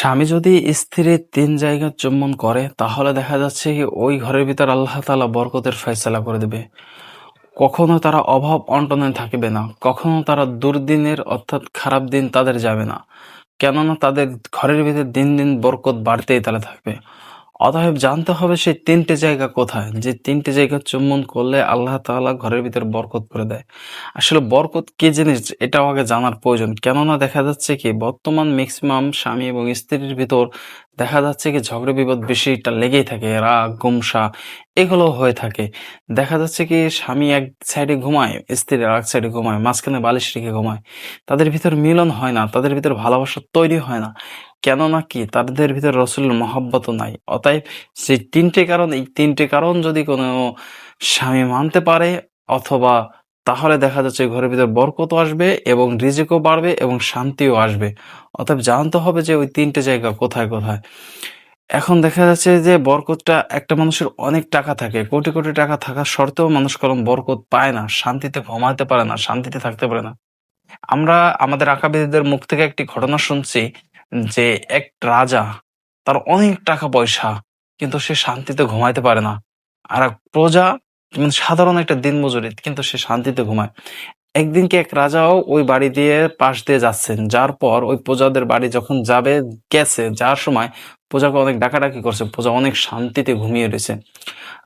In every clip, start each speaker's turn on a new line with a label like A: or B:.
A: স্বামী যদি স্ত্রীর তিন জায়গা চুম্বন করে, তাহলে দেখা যাচ্ছে কি ওই ঘরের ভিতর আল্লাহ তালা বরকতের ফয়সলা করে দেবে। কখনো তারা অভাব অন্টনে থাকবে না, কখনো তারা দুর্দিনের অর্থাৎ খারাপ দিন তাদের যাবে না। কেননা তাদের ঘরের ভিতরে দিন দিন বরকত বাড়তেই তারা থাকবে। অতএব জানতে হবে সেই তিনটে জায়গা কোথায়। যে তিনটে জায়গা চুম্বন করলে আল্লাহ তাআলা ঘরের ভিতর বরকত করে দেয়। আসলে বরকত কি জিনিস, এটাও আগে জানার প্রয়োজন। কেননা দেখা যাচ্ছে কি, বর্তমান ম্যাক্সিমাম স্বামী এবং স্ত্রীর ভিতর দেখা যাচ্ছে কি ঝগড়া বিপদ বেশিটা লেগেই থাকে, রাগ গুমসা এগুলো হয়ে থাকে। দেখা যাচ্ছে কি স্বামী এক সাইডে ঘুমায়, স্ত্রী এক সাইডে ঘুমায়, মাঝখানে বালিশ রেখে ঘুমায়। তাদের ভিতর মিলন হয় না, তাদের ভিতর ভালোবাসা তৈরি হয় না। কেননা কি? তাদের ভিতর রসুলের মহব্বত নাই। অতএব সেই তিনটে কারণ, এই তিনটে কারণ যদি কোনো স্বামী মানতে পারে অথবা তাহলে দেখা যাচ্ছে ঘরের ভিতর বরকত আসবে এবং রিজিকও বাড়বে এবং শান্তিও আসবে। অতএব জানতে হবে যে ওই তিনটে জায়গা কোথায় কোথায়। এখন দেখা যাচ্ছে যে বরকতটা একটা মানুষের অনেক টাকা থাকে। কোটি কোটি টাকা থাকা সত্ত্বেও মানুষ কলম বরকত পায় না, শান্তিতে ঘুমাতে পারে না, শান্তিতে থাকতে পারে না। আমরা আমাদের আঁকাবিদদের মুখ থেকে একটি ঘটনা শুনছি যে এক রাজা তার অনেক টাকা পয়সা, কিন্তু সে শান্তিতে ঘুমাইতে পারে না। আর এক প্রজা সাধারণ একটা দিনমজুরি, কিন্তু সে শান্তিতে ঘুমায়। একদিনকে এক রাজাও ওই বাড়ি দিয়ে পাশ দিয়ে যাচ্ছেন, যার পর ওই প্রজাদের বাড়ি যখন যাবে, গেছে যার সময় প্রজাকে অনেক ডাকাডাকি করছে, প্রজা অনেক শান্তিতে ঘুমিয়ে রয়েছে।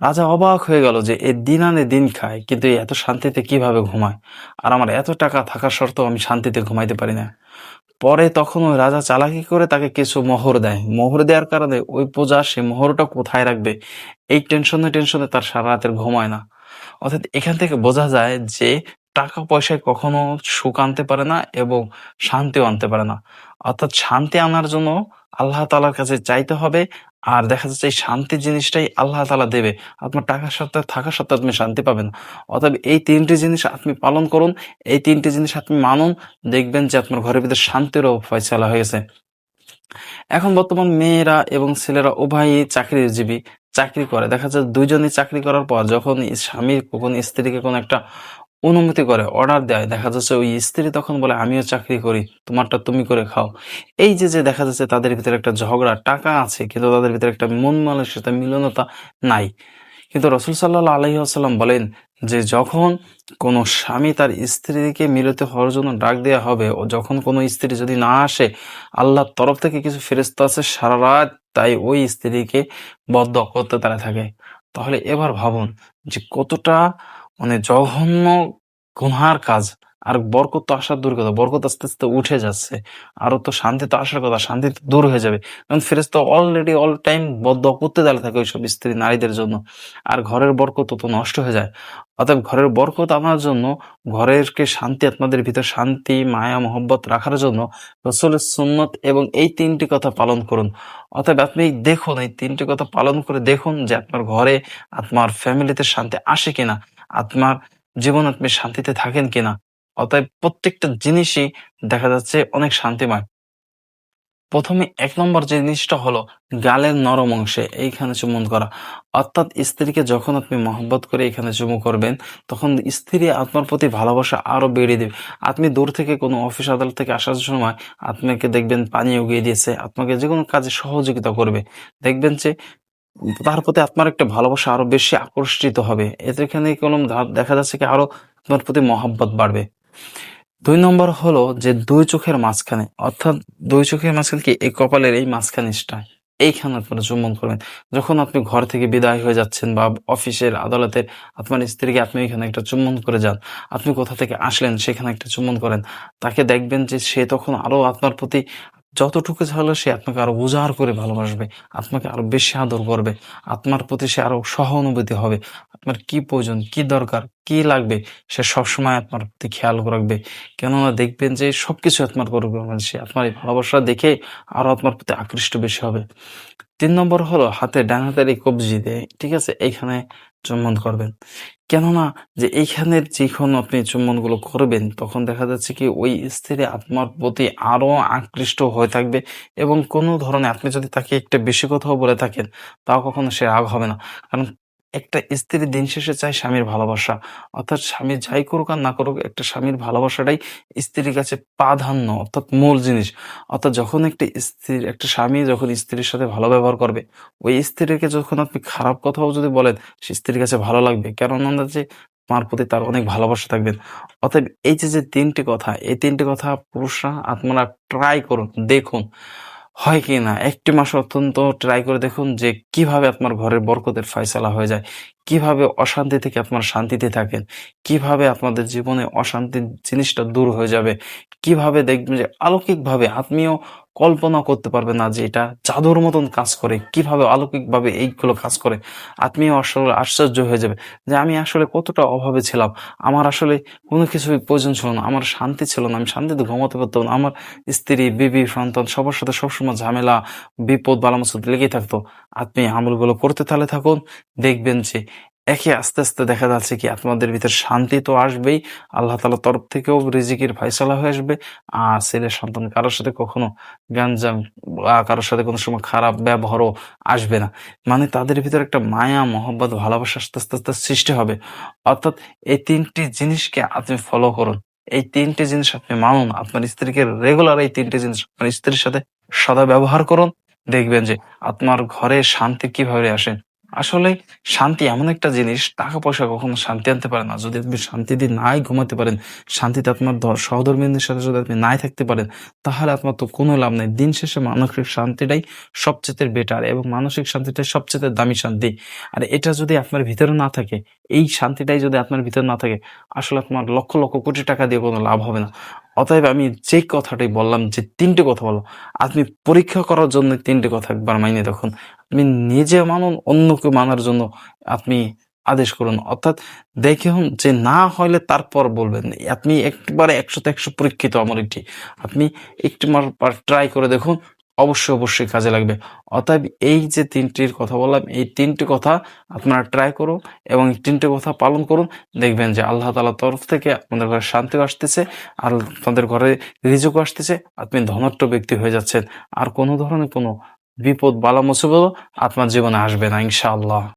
A: রাজা অবাক হয়ে গেল যে এ দিন আনে দিন খায়, কিন্তু এত শান্তিতে কীভাবে ঘুমায়? আর আমার এত টাকা থাকা সত্ত্বেও আমি শান্তিতে ঘুমাইতে পারি না। পরে তখন ওই রাজা চালাকি করে তাকে কিছু মোহর দেয়। মোহর দেওয়ার কারণে ওই পূজা সে মোহরটা কোথায় রাখবে? এই টেনশনে টেনশনে তার সারা রাতের ঘুমায় না। অর্থাৎ এখান থেকে বোঝা যায় যে টাকা পয়সায় কখনো সুখ আনতে পারে না এবং শান্তিও আনতে পারে না। অর্থাৎ শান্তি আনার জন্য আল্লাহ তালার কাছে চাইতে হবে আর দেখা যাচ্ছে এই শান্তি জিনিসটাই আল্লাহ তালা দেবে। আপনার টাকা সত্ত্বে থাকা সত্ত্বে আপনি শান্তি পাবেন। অতএব এই তিনটি জিনিস আপনি পালন করুন, এই তিনটি জিনিস আপনি মানুন, দেখবেন যে আপনার ঘরের ভিতরে শান্তিরও ফয়সালা হয়ে গেছে। এখন বর্তমান মেয়েরা এবং ছেলেরা উভয়ই চাকরিজীবী, চাকরি করে। দেখা যাচ্ছে দুইজনই চাকরি করার পর যখন স্বামী কোন স্ত্রীকে কোনো একটা অনুমতি করে অর্ডার দেয়। দেখা যাচ্ছে ওই স্ত্রী তখন বলে, আমিও চাকরি করি, তোমারটা তুমি করে খাও। এই যে যে দেখা যাচ্ছে তাদের ভিতরে একটা ঝগড়া, টাকা আছে, কিন্তু তাদের ভিতরে একটা মন মানসিকতা, মিলনতা নাই। কিন্তু রসুল সাল্লাহ আলহি আসাল্লাম বলেন যে, যখন কোনো স্বামী তার স্ত্রীকে মিলিত হওয়ার জন্য ডাক দেওয়া হবে, ও যখন কোনো স্ত্রী যদি না আসে, আল্লাহর তরফ থেকে কিছু ফেরস্ত আছে সারা রাত, তাই ওই স্ত্রীকে বদ্ধ করতে তারা থাকে। তাহলে এবার ভাবুন যে, কতটা মানে জঘন্য গুনহার কাজ। আর বরকত তো আসার দূর কথা, বরকত আস্তে আস্তে উঠে যাচ্ছে। আরও তো শান্তি তো আসার কথা, শান্তি তো দূর হয়ে যাবে। কারণ ফেরেস তো অলরেডি অল টাইম বদ্ধ করতে দাঁড়িয়ে থাকে ওইসব স্ত্রী নারীদের জন্য। আর ঘরের বরকত তো নষ্ট হয়ে যায়। অতএব ঘরের বরকত আনার জন্য, ঘরেরকে শান্তি আপনাদের ভিতর শান্তি, মায়া, মোহব্বত রাখার জন্য রসলের সুন্নত এবং এই তিনটি কথা পালন করুন। অতএব আপনি দেখুন, এই তিনটি কথা পালন করে দেখুন যে আপনার ঘরে, আপনার ফ্যামিলিতে শান্তি আসে কিনা। আপনার জীবন আপনি শান্তিতে থাকেন কিনা? অতএব প্রত্যেকটা জিনিসই দেখা যাচ্ছে অনেক শান্তিময়। প্রথমে এক নম্বর জিনিসটা হলো গালের নরম অংশে, এইখানে চুম্বন করা। অর্থাৎ স্ত্রীকে যখন আপনি মহব্বত করে এখানে চুমু করবেন, তখন স্ত্রী আপনার প্রতি ভালোবাসা আরও বেড়ে দেবে। আপনি দূর থেকে কোনো অফিস আদালত থেকে আসার সময় আপনাকে দেখবেন পানি উগিয়ে দিয়েছে, আপনাকে যে কোনো কাজে সহযোগিতা করবে। দেখবেন যে তার প্রতি আপনার একটা ভালোবাসা আরও বেশি আকর্ষিত হবে। এতে এখানে কোনো দেখা যাচ্ছে কি আরও আপনার প্রতি মহাব্বত বাড়বে। দুই নম্বর হলো যে দুই চোখের মাঝখানে, অর্থাৎ দুই চোখের মাঝখানে কি এই কপালের এই মাঝখানিসটা এইখানে আপনারা চুম্বন করবেন। যখন আপনি ঘর থেকে বিদায় হয়ে যাচ্ছেন বা অফিসের আদালতের আপনার স্ত্রীকে আপনি এখানে একটা চুম্বন করে যান, আপনি কোথা থেকে আসলেন সেখানে একটা চুম্বন করেন, তাকে দেখবেন যে সে তখন আরও আপনার প্রতি যতটুকু হলো সে আপনাকে আরও উজাড় করে ভালোবাসবে, আপনাকে আরও বেশি আদর করবে, আপনার প্রতি সে আরও সহানুভূতি হবে, আপনার কি প্রয়োজন, কি দরকার, কি লাগবে, সে সবসময় আপনার প্রতি খেয়াল রাখবে। কেননা দেখবেন যে সবকিছু আপনার করবে সে আপনার এই ভালোবাসা দেখে আরও আপনার প্রতি আকৃষ্ট বেশি হবে। তিন নম্বর হলো হাতে ডান হাতের এই কবজি দেয়, ঠিক আছে, এইখানে চুম্বন করবেন। কেননা যে এইখানের যখন আপনি চুম্বনগুলো করবেন, তখন দেখা যাচ্ছে কি ওই স্ত্রী আপনার প্রতি আরও আকৃষ্ট হয়ে থাকবে এবং কোনো ধরনের, আপনি যদি তাকে একটা বেশি কথাও বলে থাকেন, তাও কখনো সে রাগ হবে না। কারণ একটা স্ত্রী দিন শেষে চায় স্বামীর ভালোবাসা। অর্থাৎ স্বামী যাই করুক আর না করুক, একটা স্বামীর ভালোবাসাটাই স্ত্রীর কাছে প্রাধান্য, অর্থাৎ মূল জিনিস। অর্থাৎ যখন একটা স্ত্রী একটা স্বামী যখন স্ত্রীর সাথে ভালো ব্যবহার করবে, ওই স্ত্রীকে যখন আপনি খারাপ কথাও যদি বলেন, সে স্ত্রীর কাছে ভালো লাগবে। কেননা যে তোমার প্রতি তার অনেক ভালোবাসা থাকবেন অতএব এই যে যে তিনটি কথা, এই তিনটি কথা পুরুষরা আপনারা ট্রাই করুন, দেখুন। হয় কি না? একটি মাস অত্যন্ত ট্রাই করে দেখুন যে কীভাবে আপনার ঘরের বরকতের ফয়সালা হয়ে যায়, কীভাবে অশান্তি থেকে আপনার শান্তিতে থাকেন, কীভাবে আপনাদের জীবনে অশান্তির জিনিসটা দূর হয়ে যাবে, কীভাবে দেখবেন যে আলৌকিকভাবে আপনিও কল্পনা করতে পারবে না যে এটা জাদুর মতন কাজ করে, কীভাবে অলৌকিকভাবে এইগুলো কাজ করে। আত্মীয় আসলে আশ্চর্য হয়ে যাবে যে আমি আসলে কতটা অভাবে ছিলাম। আমার আসলে কোনো কিছুই প্রয়োজন ছিল না, আমার শান্তি ছিল না, আমি শান্তিতে ঘুমাতে পারতাম না। আমার স্ত্রী, বিবি, সন্তান সবার সাথে সবসময় ঝামেলা, বিপদ, বালামসুদ লেগেই থাকতো। আপনি আমলগুলো করতে তাহলে থাকুন, দেখবেন যে একে আস্তে আস্তে দেখা যাচ্ছে কি আপনাদের ভিতর শান্তি তো আসবেই, আল্লাহ তালার তরফ থেকেও রিজিকের ফয়সালা হয়ে আসবে। আর ছেলে সন্তান কারোর সাথে কখনো গাঞ্জাম বা কারোর সাথে কোনো সময় খারাপ ব্যবহারও আসবে না। মানে তাদের ভিতরে একটা মায়া, মহব্বত, ভালোবাসা আস্তে আস্তে আস্তে সৃষ্টি হবে। অর্থাৎ এই তিনটি জিনিসকে আপনি ফলো করুন। এই তিনটি জিনিস আপনি মানুন, আপনার স্ত্রীকে রেগুলার এই তিনটি জিনিস আপনার স্ত্রীর সাথে সদা ব্যবহার করুন। দেখবেন যে আপনার ঘরে শান্তি কীভাবে আসে আসলে শান্তি এমন একটা জিনিস টাকা পয়সা কখনো শান্তি আনতে পারে না। যদি আপনি শান্তিতে নাই ঘুমাতে পারেন, শান্তিতে আপনার সহধর্মীদের সাথে যদি আপনি নাই থাকতে পারেন, তাহলে আপনার তো কোনো লাভ নেই। দিন শেষে মানসিক শান্তিটাই সবচেয়ে বেটার এবং মানসিক শান্তিটাই সবচেয়ে দামি শান্তি। আর এটা যদি আপনার ভিতরে না থাকে, এই শান্তিটাই যদি আপনার ভিতরে না থাকে, আসলে আপনার লক্ষ লক্ষ কোটি টাকা দিয়ে কোনো লাভ হবে না। অতএব আমি যে কথাটি বললাম, যে তিনটে কথা বলো আপনি পরীক্ষা করার জন্য তিনটে কথা একবার মাইনে দেখুন। আপনি নিজে মানুন, অন্যকে মানার জন্য আপনি আদেশ করুন। অর্থাৎ দেখুন যে না হলে তারপর বলবেন। আপনি একবারে একশোতে একশো পরীক্ষিত আমার একটি আপনি একটু ট্রাই করে দেখুন অবশ্যই অবশ্যই কাজে লাগবে। অতএব এই যে তিনটির কথা বললাম, এই তিনটি কথা আপনারা ট্রাই করুন এবং তিনটে কথা পালন করুন। দেখবেন যে আল্লাহ তালার তরফ থেকে আপনাদের ঘরে শান্তিও আসতেছে, আর আপনাদের ঘরে রিজুক আসতেছে। আপনি ধনাট্য ব্যক্তি হয়ে যাচ্ছেন। আর কোনো ধরনের কোনো বিপদ, বালা, মুসিবত আপনার জীবনে আসবে না, ইনশাআল্লাহ।